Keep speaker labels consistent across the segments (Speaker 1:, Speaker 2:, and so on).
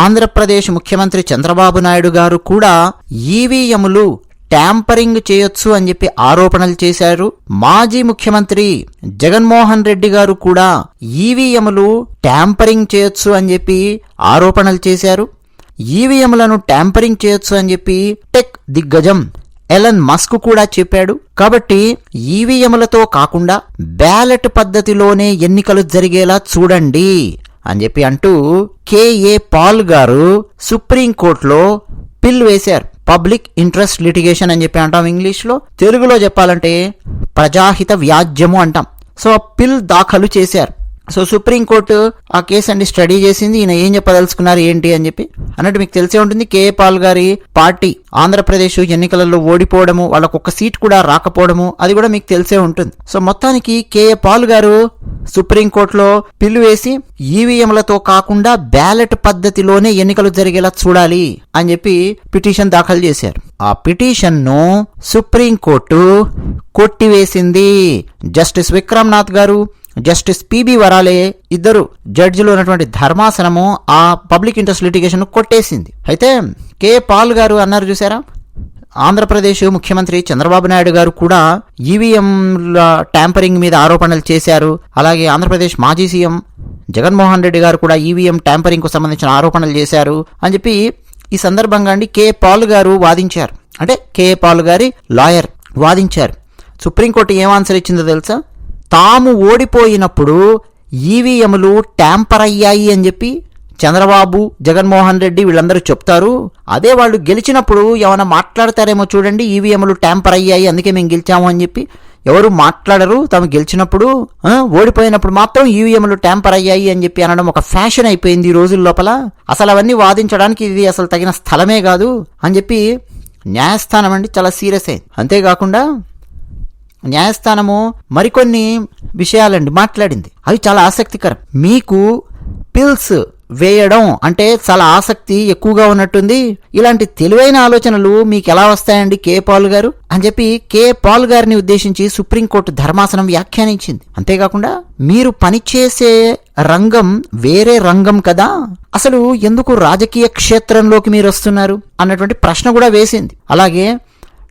Speaker 1: ఆంధ్రప్రదేశ్ ముఖ్యమంత్రి చంద్రబాబు నాయుడు గారు కూడా ఈవీఎంలు ట్యాంపరింగ్ చేయొచ్చు అని చెప్పి ఆరోపణలు చేశారు. మాజీ ముఖ్యమంత్రి జగన్మోహన్ రెడ్డి గారు కూడా ఈవీఎంలు ట్యాంపరింగ్ చేయొచ్చు అని చెప్పి ఆరోపణలు చేశారు. ఈవీఎంలను ట్యాంపరింగ్ చేయొచ్చు అని చెప్పి టెక్ దిగ్గజం ఎలన్ మస్క్ కూడా చెప్పాడు. కాబట్టి ఈవీఎంలతో కాకుండా బ్యాలెట్ పద్ధతిలోనే ఎన్నికలు జరిగేలా చూడండి. అని చెప్పి అంటూ కేఏ పాల్ గారు సుప్రీంకోర్టులో పిల్ వేశారు. పబ్లిక్ ఇంట్రెస్ట్ లిటిగేషన్ అని చెప్పి అంటాం ఇంగ్లీష్లో. తెలుగులో చెప్పాలంటే ప్రజాహిత వ్యాజ్యము అంటాం. సో ఆ పిల్ దాఖలు చేశారు. సో సుప్రీంకోర్టు ఆ కేసు అండి స్టడీ చేసింది. ఈయన ఏం చెప్పదలుచుకున్నారు ఏంటి అని చెప్పి అన్నట్టు మీకు తెలిసే ఉంటుంది. కేఏ పాల్ గారి పార్టీ ఆంధ్రప్రదేశ్ ఎన్నికలలో ఓడిపోవడము వాళ్ళకు ఒక సీట్ కూడా రాకపోవడము అది కూడా మీకు తెలిసే ఉంటుంది. సో మొత్తానికి కేఏ పాల్ గారు సుప్రీంకోర్టులో పిల్లు వేసి ఈవీఎంలతో కాకుండా బ్యాలెట్ పద్ధతిలోనే ఎన్నికలు జరిగేలా చూడాలి అని చెప్పి పిటిషన్ దాఖలు చేశారు. ఆ పిటిషన్ను సుప్రీంకోర్టు కొట్టివేసింది. జస్టిస్ విక్రమ్నాథ్ గారు జస్టిస్ పిబి వరాలే ఇద్దరు జడ్జిలు ఉన్నటువంటి ధర్మాసనము ఆ పబ్లిక్ ఇంట్రెస్ట్ లిటిగేషన్ కొట్టేసింది. అయితే కే పాల్ గారు అన్నారు చూసారా? ఆంధ్రప్రదేశ్ ముఖ్యమంత్రి చంద్రబాబు నాయుడు గారు కూడా ఈవీఎంల ట్యాంపరింగ్ మీద ఆరోపణలు చేశారు. అలాగే ఆంధ్రప్రదేశ్ మాజీ సీఎం జగన్మోహన్ రెడ్డి గారు కూడా ఈవీఎం ట్యాంపరింగ్కు సంబంధించిన ఆరోపణలు చేశారు అని చెప్పి ఈ సందర్భంగా అండి కే పాల్ గారు వాదించారు. అంటే కే పాల్ గారి లాయర్ వాదించారు. సుప్రీంకోర్టు ఏం ఆన్సర్ ఇచ్చిందో తెలుసా? తాము ఓడిపోయినప్పుడు ఈవీఎంలు ట్యాంపర్ అయ్యాయి అని చెప్పి చంద్రబాబు జగన్మోహన్ రెడ్డి వీళ్ళందరూ చెప్తారు. అదే వాళ్ళు గెలిచినప్పుడు ఏమైనా మాట్లాడతారేమో చూడండి ఈవీఎంలు ట్యాంపర్ అయ్యాయి అందుకే మేము గెలిచాము అని చెప్పి ఎవరు మాట్లాడరు. తాము గెలిచినప్పుడు ఓడిపోయినప్పుడు మాత్రం ఈవీఎంలు ట్యాంపర్ అయ్యాయి అని చెప్పి అనడం ఒక ఫ్యాషన్ అయిపోయింది ఈ రోజుల లోపల. అసలు అవన్నీ వాదించడానికి ఇది అసలు తగిన స్థలమే కాదు అని చెప్పి న్యాయస్థానం అండి చాలా సీరియస్ అయింది. అంతేకాకుండా న్యాయస్థానము మరికొన్ని విషయాలండి మాట్లాడింది. అవి చాలా ఆసక్తికరం. మీకు పిల్స్ వేయడం అంటే చాలా ఆసక్తి ఎక్కువగా ఉన్నట్టుంది. ఇలాంటి తెలివైన ఆలోచనలు మీకు ఎలా వస్తాయండి కే పాల్ గారు? అని చెప్పి కే పాల్ గారిని ఉద్దేశించి సుప్రీంకోర్టు ధర్మాసనం వ్యాఖ్యానించింది. అంతేకాకుండా మీరు పనిచేసే రంగం వేరే రంగం కదా. అసలు ఎందుకు రాజకీయ క్షేత్రంలోకి మీరు వస్తున్నారు? అన్నటువంటి ప్రశ్న కూడా వేసింది. అలాగే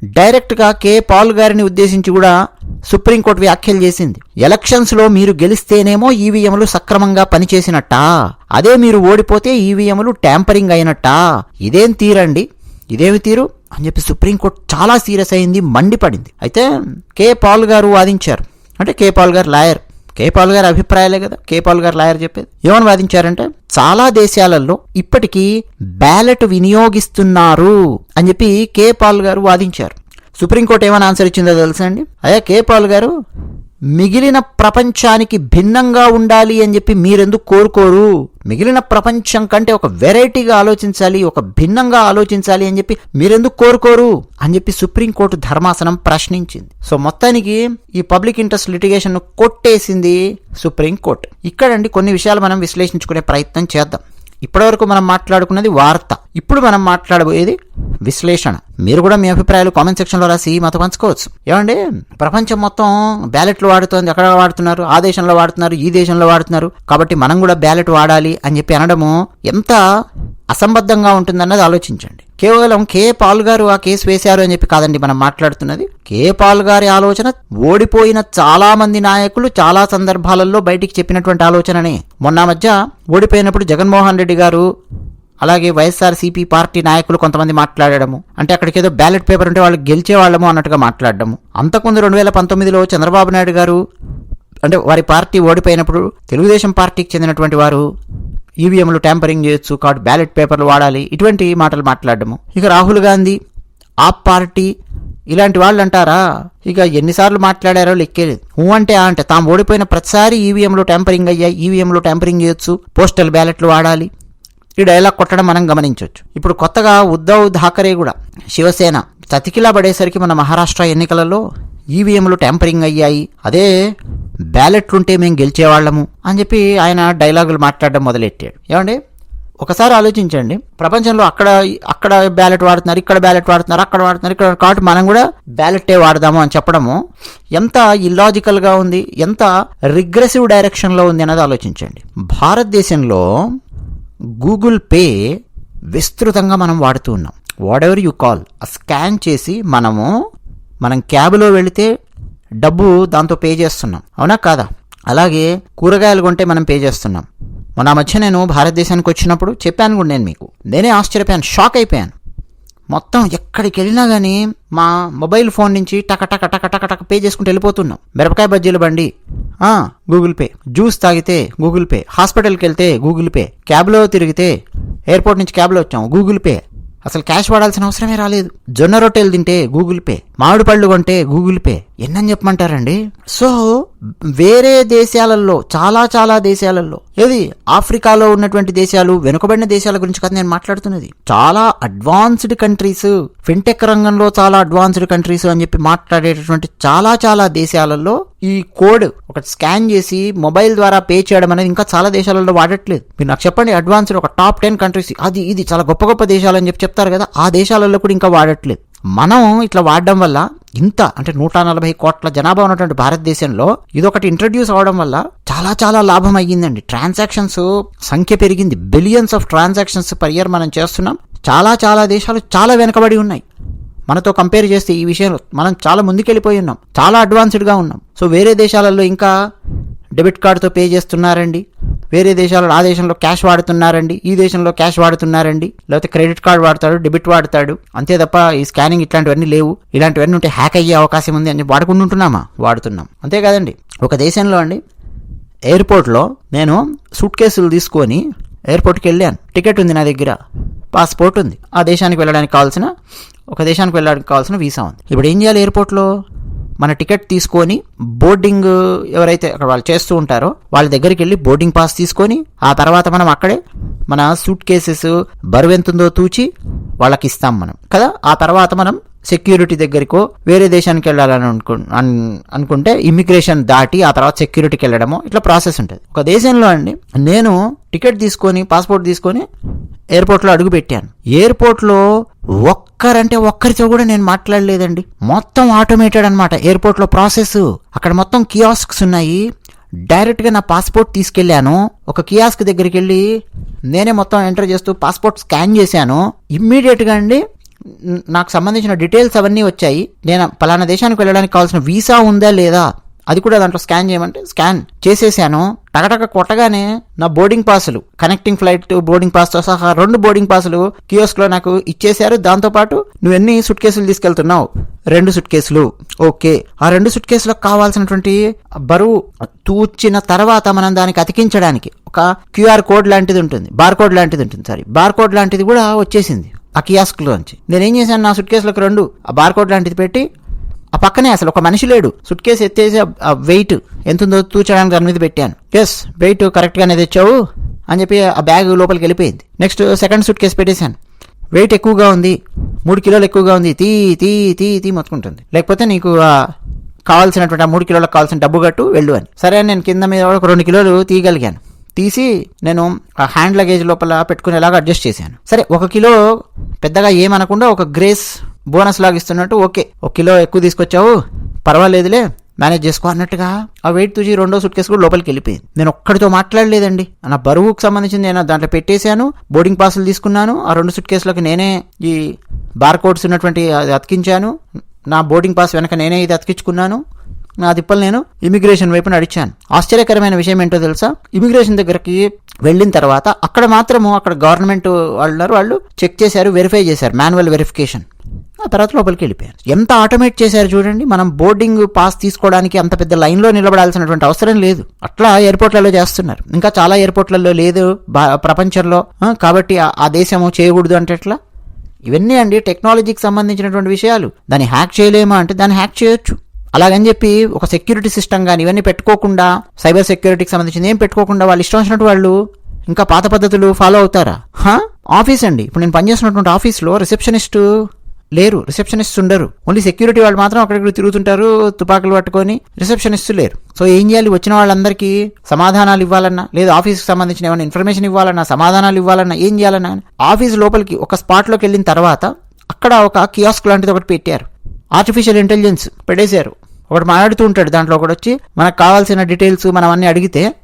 Speaker 1: డైరెక్ట్గా కే. పాల్ గారిని ఉద్దేశించి కూడా సుప్రీంకోర్టు వ్యాఖ్యలు చేసింది. ఎలక్షన్స్లో మీరు గెలిస్తేనేమో ఈవీఎంలు సక్రమంగా పనిచేసినట్ట? అదే మీరు ఓడిపోతే ఈవీఎంలు ట్యాంపరింగ్ అయినట్టా? ఇదేం తీరండి? ఇదేమి తీరు? అని చెప్పి సుప్రీంకోర్టు చాలా సీరియస్ అయింది మండిపడింది. అయితే కే. పాల్ గారు వాదించారు. అంటే కే. పాల్ గారు లాయర్. కే పాల్ గారి అభిప్రాయాలే కదా. కే పాల్ గారు లాయర్ చెప్పేది. ఏమని వాదించారంటే చాలా దేశాలలో ఇప్పటికీ బ్యాలెట్ వినియోగిస్తున్నారు అని చెప్పి కే పాల్ గారు వాదించారు. సుప్రీంకోర్టు ఏమైనా ఆన్సర్ ఇచ్చిందో తెలుసా అండి? అయ్యా కే పాల్ గారు మిగిలిన ప్రపంచానికి భిన్నంగా ఉండాలి అని చెప్పి మీరెందుకు కోరుకోరు? మిగిలిన ప్రపంచం కంటే ఒక వెరైటీగా ఆలోచించాలి ఒక భిన్నంగా ఆలోచించాలి అని చెప్పి మీరెందుకు కోరుకోరు? అని చెప్పి సుప్రీంకోర్టు ధర్మాసనం ప్రశ్నించింది. సో మొత్తానికి ఈ పబ్లిక్ ఇంట్రెస్ట్ లిటిగేషన్ కొట్టేసింది సుప్రీంకోర్టు. ఇక్కడండి కొన్ని విషయాలు మనం విశ్లేషించుకునే ప్రయత్నం చేద్దాం. ఇప్పటివరకు మనం మాట్లాడుకున్నది వార్త. ఇప్పుడు మనం మాట్లాడబోయేది విశ్లేషణ. మీరు కూడా మీ అభిప్రాయాలు కామెంట్ సెక్షన్లో రాసి మాతో పంచుకోవచ్చు. ఏమండి? ప్రపంచం మొత్తం బ్యాలెట్లు వాడుతోంది. ఎక్కడ వాడుతున్నారు? ఆ దేశంలో వాడుతున్నారు? ఈ దేశంలో వాడుతున్నారు? కాబట్టి మనం కూడా బ్యాలెట్ వాడాలి అని చెప్పి అనడము ఎంత అసంబద్ధంగా ఉంటుందన్నది ఆలోచించండి. కేవలం కే పాల్ గారు ఆ కేసు వేశారు అని చెప్పి కాదండి మనం మాట్లాడుతున్నది. కే పాల్ గారి ఆలోచన ఓడిపోయిన చాలా మంది నాయకులు చాలా సందర్భాలలో బయటికి చెప్పినటువంటి ఆలోచననే. మొన్న మధ్య ఓడిపోయినప్పుడు జగన్మోహన్ రెడ్డి గారు అలాగే వైఎస్ఆర్సీపీ పార్టీ నాయకులు కొంతమంది మాట్లాడడము అంటే అక్కడికి ఏదో బ్యాలెట్ పేపర్ ఉంటే వాళ్ళు గెలిచే వాళ్ళము అన్నట్టుగా మాట్లాడడము. అంతకుముందు రెండు వేల పంతొమ్మిదిలో చంద్రబాబు నాయుడు గారు అంటే వారి పార్టీ ఓడిపోయినప్పుడు తెలుగుదేశం పార్టీకి చెందినటువంటి వారు ఈవీఎంలు ట్యాంపరింగ్ చేయొచ్చు కాబట్టి బ్యాలెట్ పేపర్లు వాడాలి ఇటువంటి మాటలు మాట్లాడడము. ఇక రాహుల్ గాంధీ ఆ పార్టీ ఇలాంటి వాళ్ళు అంటారా? ఇక ఎన్నిసార్లు మాట్లాడారో లెక్కేలేదు ఊ అంటే ఆ అంటే తాము ఓడిపోయిన ప్రతిసారి ఈవీఎంలో ట్యాంపరింగ్ అయ్యాయి ఈవీఎంలో ట్యాంపరింగ్ చేయొచ్చు పోస్టల్ బ్యాలెట్లు వాడాలి. ఈ డైలాగ్ కొట్టడం మనం గమనించవచ్చు. ఇప్పుడు కొత్తగా ఉద్ధవ్ ఠాకరే కూడా శివసేన చతికిలా పడేసరికి మన మహారాష్ట్ర ఎన్నికలలో ఈవీఎంలు ట్యాంపరింగ్ అయ్యాయి. అదే బ్యాలెట్లుంటే మేము గెలిచేవాళ్ళము అని చెప్పి ఆయన డైలాగులు మాట్లాడడం మొదలెట్టాడు. ఏమండి? ఒకసారి ఆలోచించండి. ప్రపంచంలో అక్కడ అక్కడ బ్యాలెట్ వాడుతున్నారు ఇక్కడ బ్యాలెట్ వాడుతున్నారు అక్కడ వాడుతున్నారు ఇక్కడ కాబట్టి మనం కూడా బ్యాలెట్టే వాడదాము అని చెప్పడము ఎంత ఇల్లాజికల్గా ఉంది ఎంత రిగ్రెసివ్ డైరెక్షన్లో ఉంది అన్నది ఆలోచించండి. భారతదేశంలో గూగుల్ పే విస్తృతంగా మనం వాడుతూ ఉన్నాం. Whatever you call scan చేసి మనము మనం క్యాబ్లో వెళితే డబ్బు దాంతో పే చేస్తున్నాం. అవునా కాదా? అలాగే కూరగాయలు కొంటే మనం పే చేస్తున్నాం. మొన్న మధ్య నేను భారతదేశానికి వచ్చినప్పుడు చెప్పాను కూడా నేను మీకు. నేనే ఆశ్చర్యపోయాను షాక్ అయిపోయాను. మొత్తం ఎక్కడికి వెళ్ళినా కానీ మా మొబైల్ ఫోన్ నుంచి టక టక టక టక టక పే చేసుకుంటూ వెళ్ళిపోతున్నాం. మిరపకాయ బజ్జీలు బండి. Google Pay. జ్యూస్ తాగితే గూగుల్ పే. హాస్పిటల్కి వెళ్తే గూగుల్ పే. క్యాబ్లో తిరిగితే ఎయిర్పోర్ట్ నుంచి క్యాబ్లో వచ్చాం గూగుల్ పే. అసలు క్యాష్ వాడాల్సిన అవసరమే రాలేదు. జొన్న రొట్టెలు తింటే గూగుల్ పే. మామిడి పళ్ళు కొంటే గూగుల్ పే. ఎన్నని చెప్పమంటారండి? సో వేరే దేశాలలో చాలా చాలా దేశాలలో ఏది? ఆఫ్రికాలో ఉన్నటువంటి దేశాలు వెనుకబడిన దేశాల గురించి కదా నేను మాట్లాడుతున్నది. చాలా అడ్వాన్స్డ్ కంట్రీస్ ఫిన్టెక్ రంగంలో చాలా అడ్వాన్స్డ్ కంట్రీస్ అని చెప్పి మాట్లాడేటటువంటి చాలా చాలా దేశాలలో ఈ కోడ్ ఒకటి స్కాన్ చేసి మొబైల్ ద్వారా పే చేయడం అనేది ఇంకా చాలా దేశాలలో వాడట్లేదు. మీరు నాకు చెప్పండి అడ్వాన్స్డ్ ఒక టాప్ టెన్ కంట్రీస్ అది ఇది చాలా గొప్ప గొప్ప దేశాలు అని చెప్పి చెప్తారు కదా ఆ దేశాలలో కూడా ఇంకా వాడట్లేదు. మనం ఇట్లా వాడడం వల్ల ఇంత అంటే నూట నలభై కోట్ల జనాభా ఉన్నటువంటి భారతదేశంలో ఇదొకటి ఇంట్రడ్యూస్ అవడం వల్ల చాలా చాలా లాభం అయ్యిందండి. ట్రాన్సాక్షన్స్ సంఖ్య పెరిగింది. Billions of transactions per year మనం చేస్తున్నాం. చాలా చాలా దేశాలు చాలా వెనకబడి ఉన్నాయి. మనతో కంపేర్ చేస్తే ఈ విషయంలో మనం చాలా ముందుకెళ్ళిపోయి ఉన్నాం. చాలా అడ్వాన్స్డ్గా ఉన్నాం. సో వేరే దేశాలలో ఇంకా డెబిట్ కార్డుతో పే చేస్తున్నారండి. వేరే దేశాల్లో ఆ దేశంలో క్యాష్ వాడుతున్నారండి ఈ దేశంలో క్యాష్ వాడుతున్నారండి లేకపోతే క్రెడిట్ కార్డు వాడతాడు డెబిట్ వాడతాడు. అంతే తప్ప ఈ స్కానింగ్ ఇట్లాంటివన్నీ లేవు. ఇలాంటివన్నీ ఉంటే హ్యాక్ అయ్యే అవకాశం ఉంది అని వాడుకుంటూ ఉంటున్నామా? వాడుతున్నాం. అంతేకాదండి ఒక దేశంలో అండి ఎయిర్పోర్ట్లో నేను సూట్ కేసులు తీసుకొని ఎయిర్పోర్ట్కి వెళ్ళాను. టికెట్ ఉంది నా దగ్గర. పాస్పోర్ట్ ఉంది. ఆ దేశానికి వెళ్ళడానికి కావాల్సిన ఒక దేశానికి వెళ్ళడానికి కావాల్సిన వీసా ఉంది. ఇప్పుడు ఏం చేయాలి ఎయిర్పోర్ట్లో మన టికెట్ తీసుకొని బోర్డింగ్ ఎవరైతే అక్కడ వాళ్ళు చేస్తూ ఉంటారో వాళ్ళ దగ్గరికి వెళ్ళి బోర్డింగ్ పాస్ తీసుకొని ఆ తర్వాత మనం అక్కడే మన సూట్ కేసెస్ బరువు తూచి వాళ్ళకి ఇస్తాం మనం. కదా? ఆ తర్వాత మనం సెక్యూరిటీ దగ్గరికో వేరే దేశానికి వెళ్ళాలని అనుకు అనుకుంటే ఇమిగ్రేషన్ దాటి ఆ తర్వాత సెక్యూరిటీకి వెళ్ళడము ఇట్లా ప్రాసెస్ ఉంటుంది. ఒక దేశంలో అండి నేను టికెట్ తీసుకొని పాస్పోర్ట్ తీసుకొని ఎయిర్పోర్ట్లో అడుగు పెట్టాను. ఎయిర్పోర్ట్లో ఒక్కరంటే ఒక్కరితో కూడా నేను మాట్లాడలేదండి. మొత్తం ఆటోమేటెడ్ అనమాట ఎయిర్పోర్ట్లో ప్రాసెస్ అక్కడ మొత్తం కియాస్క్స్ ఉన్నాయి. డైరెక్ట్గా నా పాస్పోర్ట్ తీసుకెళ్ళాను. ఒక కియాస్క్ దగ్గరికి వెళ్ళి నేనే మొత్తం ఎంటర్ చేస్తూ పాస్పోర్ట్ స్కాన్ చేశాను. ఇమ్మీడియట్గా అండి నాకు సంబంధించిన డీటెయిల్స్ అవన్నీ వచ్చాయి. నేను పలానా దేశానికి వెళ్ళడానికి కావాల్సిన వీసా ఉందా లేదా? అది కూడా దాంట్లో స్కాన్ చేయమంటే స్కాన్ చేసేసాను. టకటక కొట్టగానే నా బోర్డింగ్ పాసులు కనెక్టింగ్ ఫ్లైట్ బోర్డింగ్ పాస్తో సహా రెండు బోర్డింగ్ పాసులు కియోస్క్లో నాకు ఇచ్చేశారు. దాంతోపాటు నువ్వు ఎన్ని సుట్ కేసులు తీసుకెళ్తున్నావు? రెండు సుట్ కేసులు ఓకే. ఆ రెండు సుట్ కేసులకు కావాల్సినటువంటి బరువు తూచిన తర్వాత మనం దానికి అతికించడానికి ఒక క్యూఆర్ కోడ్ లాంటిది ఉంటుంది. బార్ కోడ్ లాంటిది ఉంటుంది. సారీ బార్ కోడ్ లాంటిది కూడా వచ్చేసింది ఆ కియాస్క్లోంచి నేనేం చేశాను? నా సుట్ కేసులకు రెండు ఆ బార్ కోడ్ లాంటిది పెట్టి ఆ పక్కనే అసలు ఒక మనిషి లేడు. సుట్ కేసు ఎత్తేసి ఆ వెయిట్ ఎంత ఉందో తూచడానికి దాని మీద పెట్టాను. ఎస్ వెయిట్ కరెక్ట్గానే తెచ్చావు అని చెప్పి ఆ బ్యాగ్ లోపలికి వెళ్ళిపోయింది. నెక్స్ట్ సెకండ్ సుట్ కేసు పెట్టేశాను. వెయిట్ ఎక్కువగా ఉంది. మూడు కిలోలు ఎక్కువగా ఉంది. తీ తీ తీ తీ మొత్తుకుంటుంది లేకపోతే నీకు ఆ కావాల్సినటువంటి ఆ మూడు కిలోలకు కావాల్సిన డబ్బు కట్టు వెళ్ళు అని. సరే అని నేను కింద మీద ఒక రెండు కిలోలు తీయగలిగాను. తీసి నేను ఆ హ్యాండ్ లగేజ్ లోపల పెట్టుకునేలాగా అడ్జస్ట్ చేశాను. సరే ఒక కిలో పెద్దగా ఏమనకుండా ఒక గ్రేస్ బోనస్ లాగా ఇస్తున్నట్టు ఓకే. ఒక కిలో ఎక్కువ తీసుకొచ్చావు. పర్వాలేదులే మేనేజ్ చేసుకో అన్నట్టుగా ఆ వెయిట్ తూచి రెండో సుట్ కేసు కూడా లోపలికి వెళ్ళిపోయింది. నేను ఒక్కడితో మాట్లాడలేదండి. నా బరువుకు సంబంధించింది నేను దాంట్లో పెట్టేశాను బోర్డింగ్ పాసులు తీసుకున్నాను ఆ రెండు సుట్ కేసులకు నేనే ఈ బార్ కోడ్స్ ఉన్నటువంటి అది అతికించాను నా బోర్డింగ్ పాస్ వెనక నేనే ఇది అతికించుకున్నాను. నా తిప్పలు నేను ఇమిగ్రేషన్ వైపు నడిచాను. ఆశ్చర్యకరమైన విషయం ఏంటో తెలుసా? ఇమిగ్రేషన్ దగ్గరికి వెళ్ళిన తర్వాత అక్కడ మాత్రము అక్కడ గవర్నమెంట్ వాళ్ళు వాళ్ళు చెక్ చేశారు వెరిఫై చేశారు మాన్యువల్ వెరిఫికేషన్. ఆ తర్వాత లోపలికి వెళ్ళిపోయారు. ఎంత ఆటోమేట్ చేశారు చూడండి. మనం బోర్డింగ్ పాస్ తీసుకోవడానికి అంత పెద్ద లైన్లో నిలబడాల్సినటువంటి అవసరం లేదు. అట్లా ఎయిర్పోర్ట్లలో చేస్తున్నారు. ఇంకా చాలా ఎయిర్పోర్ట్లలో లేదు బా- ప్రపంచంలో. కాబట్టి ఆ దేశము చేయకూడదు అంటే ఎట్లా? ఇవన్నీ అండి టెక్నాలజీకి సంబంధించినటువంటి విషయాలు. దాన్ని హ్యాక్ చేయలేమా అంటే దాన్ని హ్యాక్ చేయొచ్చు. అలాగని చెప్పి ఒక సెక్యూరిటీ సిస్టమ్ కానీ ఇవన్నీ పెట్టుకోకుండా సైబర్ సెక్యూరిటీకి సంబంధించింది ఏం పెట్టుకోకుండా వాళ్ళు ఇష్టం వచ్చినట్టు వాళ్ళు ఇంకా పాత పద్ధతులు ఫాలో అవుతారా? హా? ఆఫీస్ అండి. ఇప్పుడు నేను పనిచేస్తున్నటువంటి ఆఫీస్లో రిసెప్షనిస్ట్ లేరు. రిసెప్షనిస్ట్ ఉండరు. ఓన్లీ సెక్యూరిటీ వాళ్ళు మాత్రం అక్కడికి తిరుగుతుంటారు తుపాకులు పట్టుకొని రిసెప్షనిస్ట్ లేరు. సో ఏం చేయాలి? వచ్చిన వాళ్ళందరికీ సమాధానాలు ఇవ్వాలన్నా లేదా ఆఫీస్కి సంబంధించిన ఏమైనా ఇన్ఫర్మేషన్ ఇవ్వాలన్నా సమాధానాలు ఇవ్వాలన్నా ఏం చేయాలన్నా ఆఫీస్ లోపలికి ఒక స్పాట్లోకి వెళ్ళిన తర్వాత అక్కడ ఒక కియాస్క్ లాంటిది ఒకటి పెట్టారు. ఆర్టిఫిషియల్ ఇంటెలిజెన్స్ పెట్టేశారు. ఒకటి మాట్లాడుతూ ఉంటాడు దాంట్లో ఒకటి వచ్చి మనకు కావాల్సిన డీటెయిల్స్ మనం అన్ని అడిగితే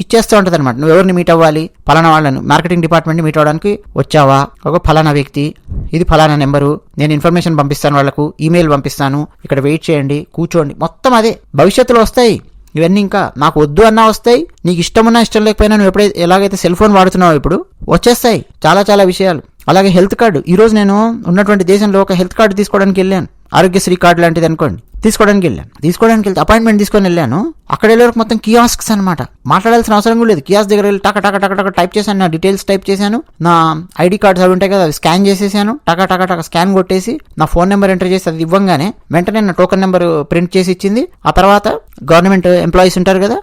Speaker 1: ఇచ్చేస్తూ ఉంటుంది అనమాట నువ్వు ఎవరిని మీట్ అవ్వాలి? ఫలానా వాళ్ళని. మార్కెటింగ్ డిపార్ట్మెంట్ని మీట్ అవ్వడానికి వచ్చావా? ఒక ఫలానా వ్యక్తి. ఇది ఫలానా నెంబరు. నేను ఇన్ఫర్మేషన్ పంపిస్తాను వాళ్ళకు. ఈమెయిల్ పంపిస్తాను. ఇక్కడ వెయిట్ చేయండి కూర్చోండి. మొత్తం అదే. భవిష్యత్తులో వస్తాయి. ఇవన్నీ ఇంకా నాకు వద్దు అన్నా వస్తాయి. నీకు ఇష్టమున్నా ఇష్టం లేకపోయినా నువ్వు ఎప్పుడైతే ఎలాగైతే సెల్ ఫోన్ వాడుతున్నావు ఇప్పుడు వచ్చేస్తాయి. చాలా చాలా విషయాలు. అలాగే హెల్త్ కార్డు ఈరోజు నేను ఉన్నటువంటి దేశంలో ఒక హెల్త్ కార్డు తీసుకోవడానికి వెళ్ళాను. ఆరోగ్యశ్రీ కార్డు లాంటిది అనుకోండి. తీసుకోవడానికి వెళ్ళాను. తీసుకోవడానికి వెళ్తే అపాయింట్మెంట్ తీసుకొని వెళ్ళాను. అక్కడ వెళ్ళే మొత్తం కియాస్క్స్ అనమాట మాట్లాడాల్సిన అవసరం కూడా లేదు. కియాస్ దగ్గర వెళ్ళి టక టక టక టక టైప్ చేశాను. నా డీటెయిల్స్ టైప్ చేశాను. నా ఐడి కార్డ్స్ అవి ఉంటాయి కదా అవి స్కాన్ చేసేసాను. టక టక టక స్కాన్ కొట్టేసి నా ఫోన్ నెంబర్ ఎంటర్ చేసి అది ఇవ్వంగానే వెంటనే నా టోకెన్ నెంబర్ ప్రింట్ చేసి ఇచ్చింది. ఆ తర్వాత గవర్నమెంట్ ఎంప్లాయీస్ ఉంటారు కదా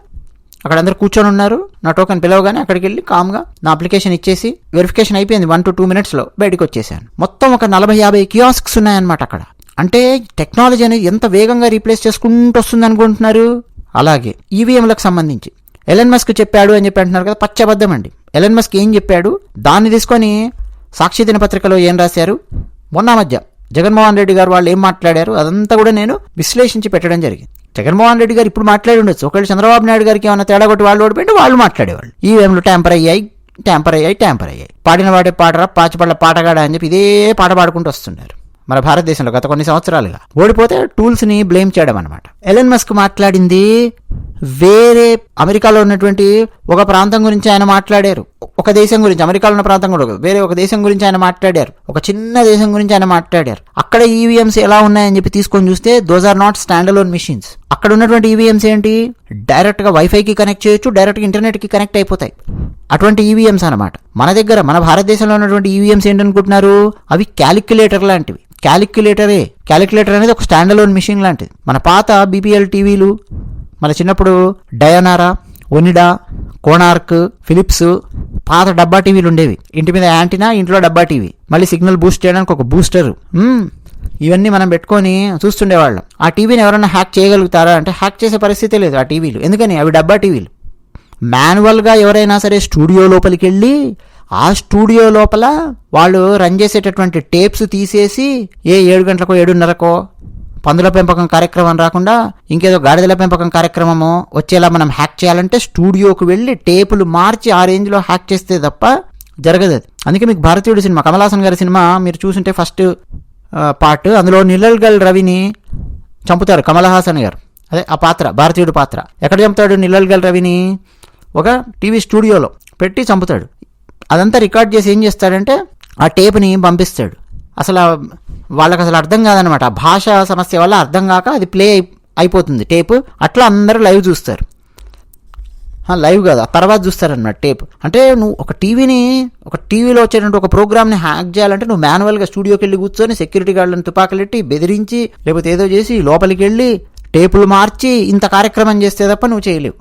Speaker 1: అక్కడ అందరు కూర్చొని ఉన్నారు. నా టోకెన్ పిలవగానే అక్కడికి వెళ్ళి కామ్గా నా అప్లికేషన్ ఇచ్చేసి వెరిఫికేషన్ అయిపోయింది. వన్ టు టూ మినిట్స్లో బయటకు వచ్చేసాను. మొత్తం ఒక నలభై యాభై కియాస్క్స్ ఉన్నాయన్నమాట అక్కడ. అంటే టెక్నాలజీ అనేది ఎంత వేగంగా రీప్లేస్ చేసుకుంటూ వస్తుంది అనుకుంటున్నారు? అలాగే ఈవీఎంలకు సంబంధించి. ఎలన్ మస్క్ చెప్పాడు అని చెప్పి అంటున్నారు కదా పచ్చబద్ధం అండి. ఎలన్ మస్క్ ఏం చెప్పాడు? దాన్ని తీసుకొని సాక్షి దినపత్రికలో ఏం రాశారు? మొన్న మధ్య జగన్మోహన్ రెడ్డి గారు వాళ్ళు ఏం మాట్లాడారు? అదంతా కూడా నేను విశ్లేషించి పెట్టడం జరిగింది. జగన్మోహన్ రెడ్డి గారు ఇప్పుడు మాట్లాడి ఉండొచ్చు. ఒకవేళ చంద్రబాబు నాయుడు గారికి ఏమైనా తేడా కొట్టి వాళ్ళు ఓడిపోయింటే వాళ్ళు మాట్లాడేవాళ్ళు. ఈవీఎంలు ట్యాంపర్ అయ్యాయి ట్యాంపర్ అయ్యాయి ట్యాంపర్ అయ్యాయి. పాడిన వాడే పాటరా పాచిపళ్ళ పాటగాడ అని చెప్పి ఇదే పాట పాడుకుంటూ వస్తున్నారు. మన భారతదేశంలో గత కొన్ని సంవత్సరాలుగా ఓడిపోతే టూల్స్ని బ్లేమ్ చేయడం అనమాట ఎలన్ మస్క్ మాట్లాడింది వేరే అమెరికాలో ఉన్నటువంటి ఒక ప్రాంతం గురించి ఆయన మాట్లాడారు. ఒక దేశం గురించి అమెరికాలో ఉన్న ప్రాంతం కూడా వేరే ఒక దేశం గురించి ఆయన మాట్లాడారు. ఒక చిన్న దేశం గురించి ఆయన మాట్లాడారు. అక్కడ ఈవీఎంస్ ఎలా ఉన్నాయని చెప్పి తీసుకొని చూస్తే those are not stand alone machines అక్కడ ఉన్నటువంటి ఈవీఎంస్ ఏంటి? డైరెక్ట్గా వైఫైకి కనెక్ట్ చేయొచ్చు డైరెక్ట్గా ఇంటర్నెట్కి కనెక్ట్ అయిపోతాయి. అటువంటి ఈవీఎంస్ అనమాట మన దగ్గర మన భారతదేశంలో ఉన్నటువంటి ఈవీఎంస్ ఏంటనుకుంటున్నారు? అవి క్యాలిక్యులేటర్ లాంటివి. క్యాలిక్యులేటరే. క్యాలిక్యులేటర్ అనేది ఒక స్టాండ్ అలోన్ మిషన్ లాంటిది. మన పాత బీపీఎల్ టీవీలు మన చిన్నప్పుడు డయానారా ఒనిడా కోనార్క్ ఫిలిప్స్ పాత డబ్బా టీవీలు ఉండేవి. ఇంటి మీద యాంటీనా ఇంట్లో డబ్బా టీవీ. మళ్ళీ సిగ్నల్ బూస్ట్ చేయడానికి ఒక బూస్టర్. ఇవన్నీ మనం పెట్టుకొని చూస్తుండేవాళ్ళం. ఆ టీవీని ఎవరైనా హ్యాక్ చేయగలుగుతారా అంటే హ్యాక్ చేసే పరిస్థితి లేదు ఆ టీవీలు. ఎందుకని? అవి డబ్బా టీవీలు. మాన్యువల్గా ఎవరైనా సరే స్టూడియో లోపలికి వెళ్ళి ఆ స్టూడియో లోపల వాళ్ళు రన్ చేసేటటువంటి టేప్స్ తీసేసి ఏ ఏడు గంటలకో ఏడున్నరకో పందుల పెంపకం కార్యక్రమం రాకుండా ఇంకేదో గాడిదల పెంపకం కార్యక్రమము వచ్చేలా మనం హ్యాక్ చేయాలంటే స్టూడియోకి వెళ్ళి టేపులు మార్చి ఆ రేంజ్లో హ్యాక్ చేస్తే తప్ప జరగదు అది. అందుకే మీకు భారతీయుడు సినిమా కమలాసన్ గారి సినిమా మీరు చూసుంటే ఫస్ట్ పార్ట్ అందులో నిల్లల్గల్ రవిని చంపుతారు కమల్ హాసన్ గారు. అదే ఆ పాత్ర భారతీయుడు పాత్ర. ఎక్కడ చంపుతాడు నిల్లల్గల్ రవిని? ఒక టీవీ స్టూడియోలో పెట్టి చంపుతాడు. అదంతా రికార్డ్ చేసి ఏం చేస్తాడంటే ఆ టేప్ని పంపిస్తాడు. అసలు వాళ్ళకి అసలు అర్థం కాదనమాట. ఆ భాష సమస్య వల్ల అర్థం కాక అది ప్లే అయి అయిపోతుంది టేప్. అట్లా అందరూ లైవ్ చూస్తారు. లైవ్ కాదు ఆ తర్వాత చూస్తారన్నమాట టేప్. అంటే నువ్వు ఒక టీవీని ఒక టీవీలో వచ్చేటువంటి ఒక ప్రోగ్రామ్ని హ్యాక్ చేయాలంటే నువ్వు మాన్యువల్గా స్టూడియోకి వెళ్ళి కూర్చొని సెక్యూరిటీ గార్డులను తుపాకలెట్టి బెదిరించి లేకపోతే ఏదో చేసి లోపలికి వెళ్ళి టేపులు మార్చి ఇంత కార్యక్రమం చేస్తే తప్ప నువ్వు చేయలేవు.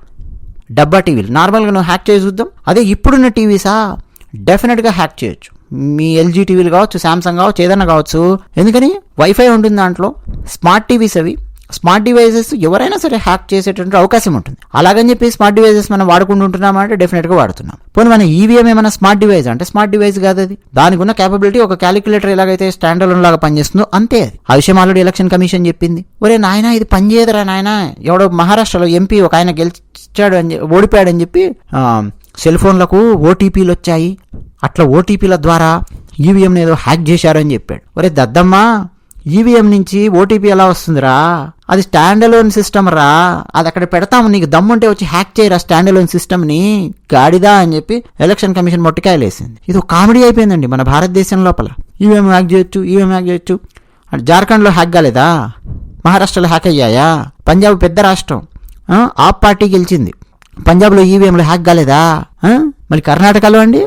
Speaker 1: డబ్బా టీవీలు. నార్మల్గా నువ్వు హ్యాక్ చేసి చూద్దాం. అదే ఇప్పుడున్న టీవీసా? డెఫినెట్గా హ్యాక్ చేయొచ్చు. మీ ఎల్జీ టీవీలు కావచ్చు శాంసంగ్ కావచ్చు ఏదైనా కావచ్చు. ఎందుకని? వైఫై ఉంటుంది దాంట్లో. స్మార్ట్ టీవీస్ అవి. స్మార్ట్ డివైజెస్ ఎవరైనా సరే హ్యాక్ చేసేటువంటి అవకాశం ఉంటుంది. అలాగని చెప్పి స్మార్ట్ డివైజెస్ మనం వాడుకుంటుంటున్నామా అంటే డెఫినెట్గా వాడుతున్నాం. పోనీ మన ఈవీఎం ఏమైనా స్మార్ట్ డివైస్ అంటే స్మార్ట్ డివైజ్ కాదు అది. దానికి ఉన్న కేపబిలిటీ ఒక క్యాలిక్యులేటర్ ఎలాగైతే స్టాండ్ అలోన్ లాగా పనిచేస్తుందో అంతే అది. ఆ విషయం ఆల్రెడీ ఎలక్షన్ కమిషన్ చెప్పింది. ఒరే నాయన ఇది పనిచేయదురా నాయన. ఎవడో మహారాష్ట్రలో ఎంపీ ఒక ఆయన గెలిచాడు అని ఓడిపోయాడని చెప్పి సెల్ ఫోన్లకు ఓటీపీలు వచ్చాయి. అట్లా ఓటీపీల ద్వారా ఈవీఎం ఏదో హ్యాక్ చేశారని చెప్పాడు. ఒరే దద్దమ్మా ఈవీఎం నుంచి ఓటీపీ ఎలా వస్తుందిరా? అది స్టాండ్ అలోన్ సిస్టమ్ రా. అది అక్కడ పెడతాము నీకు దమ్ముంటే వచ్చి హ్యాక్ చేయరా స్టాండ్ అలోన్ సిస్టమ్ని? గాడిదా అని చెప్పి ఎలక్షన్ కమిషన్ మొట్టకాయలేసింది. ఇది ఒక కామెడీ అయిపోయిందండి మన భారతదేశం లోపల. ఈవీఎం హ్యాక్ చేయొచ్చు ఈవీఎం హ్యాక్ చేయొచ్చు. అంటే జార్ఖండ్లో హ్యాక్ కాలేదా? మహారాష్ట్రలో హ్యాక్ అయ్యాయా? పంజాబ్ పెద్ద రాష్ట్రం. ఆ, ఆప్ పార్టీ గెలిచింది. పంజాబ్లో ఈవీఎంలో హ్యాక్ కాలేదా? మరి కర్ణాటకలో అండి?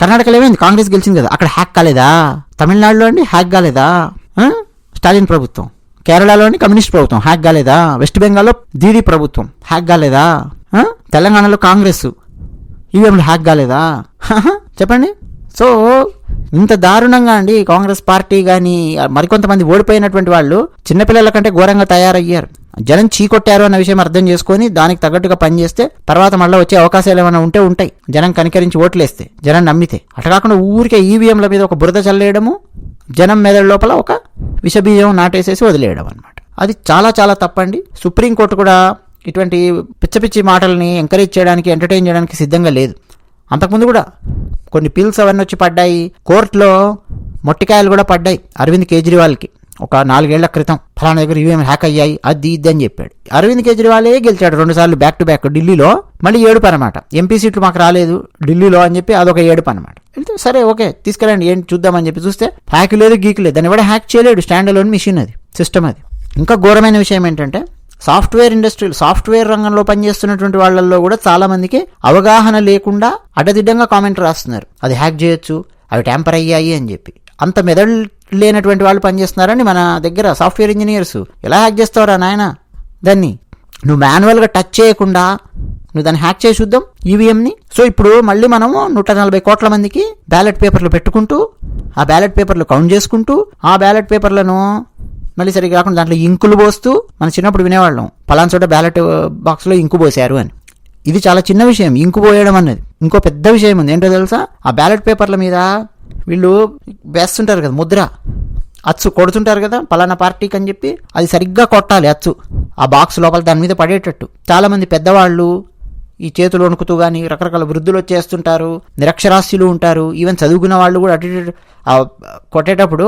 Speaker 1: కర్ణాటకలో ఏమైంది? కాంగ్రెస్ గెలిచింది కదా అక్కడ హ్యాక్ కాలేదా? తమిళనాడులో అండి హ్యాక్ కాలేదా? స్టాలిన్ ప్రభుత్వం. కేరళలో అండి కమ్యూనిస్ట్ ప్రభుత్వం హ్యాక్ కాలేదా? వెస్ట్ బెంగాల్లో దీదీ ప్రభుత్వం హ్యాక్ కాలేదా? తెలంగాణలో కాంగ్రెస్ ఈవీఎంలు హ్యాక్ కాలేదా? హహ, చెప్పండి. సో ఇంత దారుణంగా అండి కాంగ్రెస్ పార్టీ కానీ మరికొంతమంది ఓడిపోయినటువంటి వాళ్ళు చిన్నపిల్లల కంటే ఘోరంగా తయారయ్యారు. జనం చీకొట్టారు అన్న విషయం అర్థం చేసుకొని దానికి తగ్గట్టుగా పనిచేస్తే తర్వాత మళ్ళీ వచ్చే అవకాశాలు ఏమైనా ఉంటే ఉంటాయి. జనం కనికరించి ఓట్లేస్తే జనం నమ్మితే. అట కాకుండా ఊరికే ఈవీఎంల మీద ఒక బురద చల్లేయడము జనం మెదడు లోపల ఒక విషబీజం నాటేసేసి వదిలేయడం అనమాట అది చాలా చాలా తప్పండి. సుప్రీంకోర్టు కూడా ఇటువంటి పిచ్చ పిచ్చి మాటల్ని ఎంకరేజ్ చేయడానికి ఎంటర్టైన్ చేయడానికి సిద్ధంగా లేదు. అంతకుముందు కూడా కొన్ని పిల్స్ అవన్నీ వచ్చి పడ్డాయి. కోర్టులో మొట్టికాయలు కూడా పడ్డాయి అరవింద్ కేజ్రీవాల్కి. ఒక నాలుగేళ్ళ క్రితం ఫలానా దగ్గర ఈవీఎం హ్యాక్ అయ్యాయి అది ఇది అని చెప్పాడు. అరవింద్ కేజ్రీవాలే గెలిచాడు. రెండు సార్లు బ్యాక్ టు బ్యాక్ ఢిల్లీలో మళ్ళీ ఏడుపు అనమాట ఎంపీ సీట్లు మాకు రాలేదు ఢిల్లీలో అని చెప్పి అదొక ఏడుపు అనమాట వెళ్తే సరే ఓకే తీసుకెళ్ళండి ఏంటి చూద్దామని చెప్పి చూస్తే హ్యాక్ లేదు గీక్ లేదు. దాన్ని కూడా హ్యాక్ చేయలేడు స్టాండ్ అలోన్ మిషన్ అది సిస్టమ్ అది. ఇంకా ఘోరమైన విషయం ఏంటంటే సాఫ్ట్వేర్ ఇండస్ట్రీ సాఫ్ట్వేర్ రంగంలో పనిచేస్తున్నటువంటి వాళ్ళల్లో కూడా చాలా మందికి అవగాహన లేకుండా అడ్డదిడ్డంగా కామెంట్ రాస్తున్నారు. అది హ్యాక్ చేయొచ్చు అవి ట్యాంపర్ అయ్యాయి అని చెప్పి. అంత మెదడు లేనటువంటి వాళ్ళు పనిచేస్తున్నారని మన దగ్గర సాఫ్ట్వేర్ ఇంజనీర్స్ ఎలా హ్యాక్ చేస్తావురా నాయన? దాన్ని నువ్వు మాన్యువల్గా టచ్ చేయకుండా నువ్వు దాన్ని హ్యాక్ చేసి చూద్దాం ఈవీఎంని. సో ఇప్పుడు మళ్ళీ మనము నూట నలభై కోట్ల మందికి బ్యాలెట్ పేపర్లు పెట్టుకుంటూ ఆ బ్యాలెట్ పేపర్లు కౌంట్ చేసుకుంటూ ఆ బ్యాలెట్ పేపర్లను మళ్ళీ సరిగ్గా కాకుండా దాంట్లో ఇంకులు పోస్తూ మన చిన్నప్పుడు వినేవాళ్ళం పలానా చోట బ్యాలెట్ బాక్స్లో ఇంకు పోసారు అని. ఇది చాలా చిన్న విషయం ఇంకు పోయడం అన్నది. ఇంకో పెద్ద విషయం ఉంది ఏంటో తెలుసా? ఆ బ్యాలెట్ పేపర్ల మీద వీళ్ళు వేస్తుంటారు కదా ముద్ర. అచ్చు కొడుతుంటారు కదా పలానా పార్టీకి అని చెప్పి అది సరిగ్గా కొట్టాలి అచ్చు. ఆ బాక్స్ లోపల దాని మీద పడేటట్టు. చాలామంది పెద్దవాళ్ళు ఈ చేతులు వణుకుతూ కానీ రకరకాల వృద్ధులు వచ్చేస్తుంటారు నిరక్షరాస్యులు ఉంటారు. ఈవెన్ చదువుకున్న వాళ్ళు కూడా అటు ఇటు కొట్టేటప్పుడు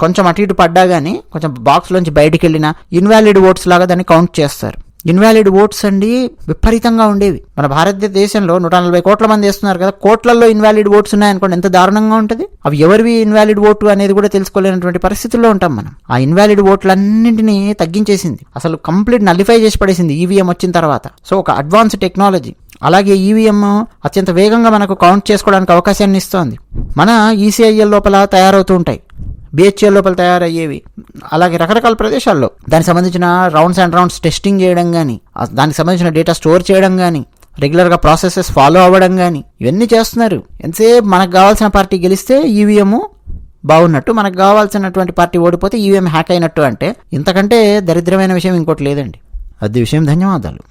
Speaker 1: కొంచెం అటు ఇటు పడ్డా కానీ కొంచెం బాక్స్లోంచి బయటికి వెళ్ళిన ఇన్వాలిడ్ ఓట్స్ లాగా దాన్ని కౌంట్ చేస్తారు. ఇన్వాలిడ్ ఓట్స్ అండి విపరీతంగా ఉండేవి. మన భారతదేశంలో నూట నలభై కోట్ల మంది వేస్తున్నారు కదా కోట్లలో ఇన్వాలిడ్ ఓట్స్ ఉన్నాయనుకోండి ఎంత దారుణంగా ఉంటుంది? అవి ఎవరివి ఇన్వాలిడ్ ఓటు అనేది కూడా తెలుసుకోలేనటువంటి పరిస్థితుల్లో ఉంటాం మనం. ఆ ఇన్వాలిడ్ ఓట్లన్నింటినీ తగ్గించేసింది. అసలు కంప్లీట్ నలిఫై చేసి పడేసింది ఈవీఎం వచ్చిన తర్వాత. సో ఒక అడ్వాన్స్ టెక్నాలజీ. అలాగే ఈవీఎం అత్యంత వేగంగా మనకు కౌంట్ చేసుకోవడానికి అవకాశాన్ని ఇస్తోంది. మన ఈసీఐఎల్ లోపల తయారవుతూ ఉంటాయి. బిహెచ్ఎల్ లోపల తయారయ్యేవి. అలాగే రకరకాల ప్రదేశాల్లో. దానికి సంబంధించిన రౌండ్స్ అండ్ రౌండ్స్ టెస్టింగ్ చేయడం కానీ దానికి సంబంధించిన డేటా స్టోర్ చేయడం కానీ రెగ్యులర్గా ప్రాసెసెస్ ఫాలో అవ్వడం కానీ ఇవన్నీ చేస్తున్నారు. ఎంతసేపు మనకు కావాల్సిన పార్టీ గెలిస్తే ఈవీఎం బాగున్నట్టు మనకు కావాల్సినటువంటి పార్టీ ఓడిపోతే ఈవీఎం హ్యాక్ అయినట్టు అంటే ఇంతకంటే దరిద్రమైన విషయం ఇంకోటి లేదండి. అది విషయం ధన్యవాదాలు.